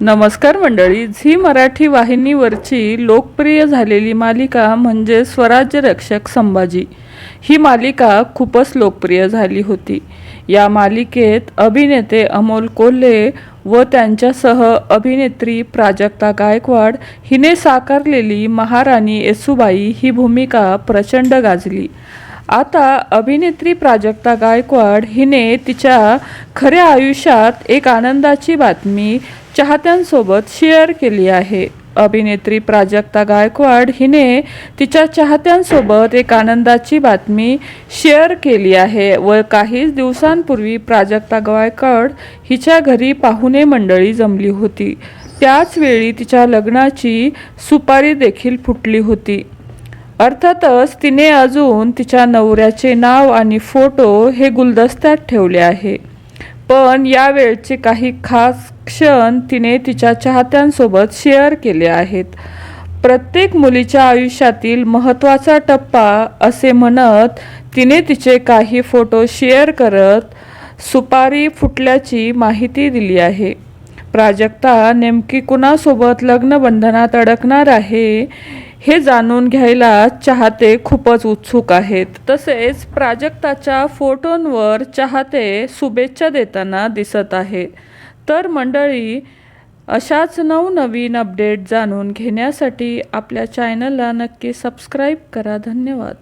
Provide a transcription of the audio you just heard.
नमस्कार मंडळी झी मराठी वाहिनीवरची लोकप्रिय झालेली मालिका म्हणजे स्वराज्य रक्षक संभाजी. ही मालिका खूपच लोकप्रिय झाली होती. या मालिकेत अभिनेते अमोल कोल्हे व त्यांच्यासह अभिनेत्री प्राजक्ता गायकवाड हिने साकारलेली महाराणी येसुबाई ही भूमिका प्रचंड गाजली. आता अभिनेत्री प्राजक्ता गायकवाड हिने तिच्या खऱ्या आयुष्यात एक आनंदाची बातमी चाहत्यांसोबत शेअर केली आहे. अभिनेत्री प्राजक्ता गायकवाड हिने तिच्या चाहत्यांसोबत एक आनंदाची बातमी शेअर केली आहे व काहीच दिवसांपूर्वी प्राजक्ता गायकवाड हिच्या घरी पाहुणे मंडळी जमली होती. त्याच वेळी तिच्या लग्नाची सुपारी देखील फुटली होती. अर्थातच तिने अजून तिच्या नवऱ्याचे नाव आणि फोटो हे गुलदस्त्यात ठेवले आहे. पण यावेळचे काही खास क्षण तिने तिच्या चाहत्यांसोबत शेअर केले आहेत. प्रत्येक मुलीच्या आयुष्यातील महत्त्वाचा टप्पा असे म्हणत तिने तिचे काही फोटो शेअर करत सुपारी फुटल्याची माहिती दिली आहे. प्राजक्ता नेमकी कुणासोबत लग्नबंधनात अडकणार आहे हे जाणून घ्यायला चाहते खूपच उत्सुक आहेत. तसेच प्राजक्ताच्या फोटोंवर चाहते शुभेच्छा देताना दिसत आहे. तर मंडळी अशाच नवनवीन अपडेट जाणून घेण्यासाठी आपल्या चॅनलला नक्की सबस्क्राईब करा. धन्यवाद.